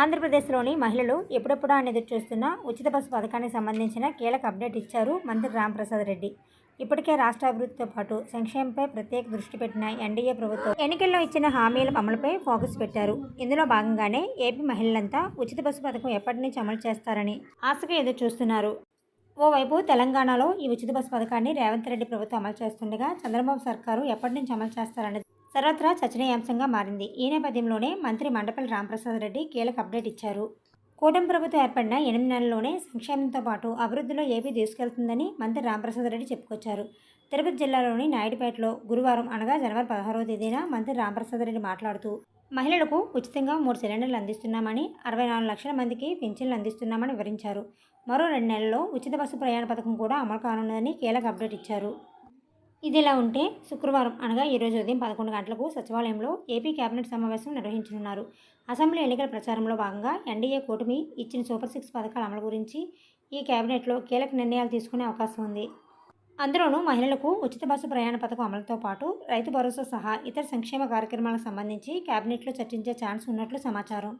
ఆంధ్రప్రదేశ్లోని మహిళలు ఎప్పుడెప్పుడా అని ఎదురు చూస్తున్న ఉచిత బస్సు పథకానికి సంబంధించిన కీలక అప్డేట్ ఇచ్చారు మంత్రి రాంప్రసాద్ రెడ్డి. ఇప్పటికే రాష్ట్ర అభివృద్ధితో పాటు సంక్షేమంపై ప్రత్యేక దృష్టి పెట్టిన ఎన్డీఏ ప్రభుత్వం ఎన్నికల్లో ఇచ్చిన హామీల అమలుపై ఫోకస్ పెట్టారు. ఇందులో భాగంగానే ఏపీ మహిళలంతా ఉచిత బస్సు పథకం ఎప్పటి నుంచి అమలు చేస్తారని ఆశగా ఎదురు చూస్తున్నారు ఓవైపు తెలంగాణలో ఈ ఉచిత బస్సు పథకాన్ని రేవంత్ రెడ్డి ప్రభుత్వం అమలు చేస్తుండగా చంద్రబాబు సర్కారు ఎప్పటి నుంచి అమలు చేస్తారనేది సర్వత్రా చర్చనీయాంశంగా మారింది. ఈ నేపథ్యంలోనే మంత్రి మండపల్లి రామప్రసాద్ రెడ్డి కీలక అప్డేట్ ఇచ్చారు. కూటమి ప్రభుత్వం ఏర్పడిన ఎనిమిది నెలల్లోనే సంక్షేమంతో పాటు అభివృద్ధిలో ఏపీ తీసుకెళ్తుందని మంత్రి రాంప్రసాద్ రెడ్డి చెప్పుకొచ్చారు. తిరుపతి జిల్లాలోని నాయుడుపేటలో గురువారం అనగా జనవరి పదహారవ తేదీన మంత్రి రామప్రసాద్ రెడ్డి మాట్లాడుతూ మహిళలకు ఉచితంగా మూడు సిలిండర్లు అందిస్తున్నామని అరవై నాలుగు లక్షల మందికి పింఛన్లు అందిస్తున్నామని వివరించారు. మరో రెండు నెలల్లో ఉచిత బస్సు ప్రయాణ పథకం కూడా అమలు కానున్నదని కీలక అప్డేట్ ఇచ్చారు. ఇదిలా ఉంటే శుక్రవారం అనగా ఈరోజు ఉదయం పదకొండు గంటలకు సచివాలయంలో ఏపీ కేబినెట్ సమావేశం నిర్వహించనున్నారు. అసెంబ్లీ ఎన్నికల ప్రచారంలో భాగంగా ఎన్డీఏ కూటమి ఇచ్చిన సూపర్ సిక్స్ పథకాల అమలు గురించి ఈ కేబినెట్లో కీలక నిర్ణయాలు తీసుకునే అవకాశం ఉంది. అందులోనూ మహిళలకు ఉచిత బస్సు ప్రయాణ పథకం అమలుతో పాటు రైతు భరోసా సహా ఇతర సంక్షేమ కార్యక్రమాలకు సంబంధించి కేబినెట్లో చర్చించే ఛాన్స్ ఉన్నట్లు సమాచారం.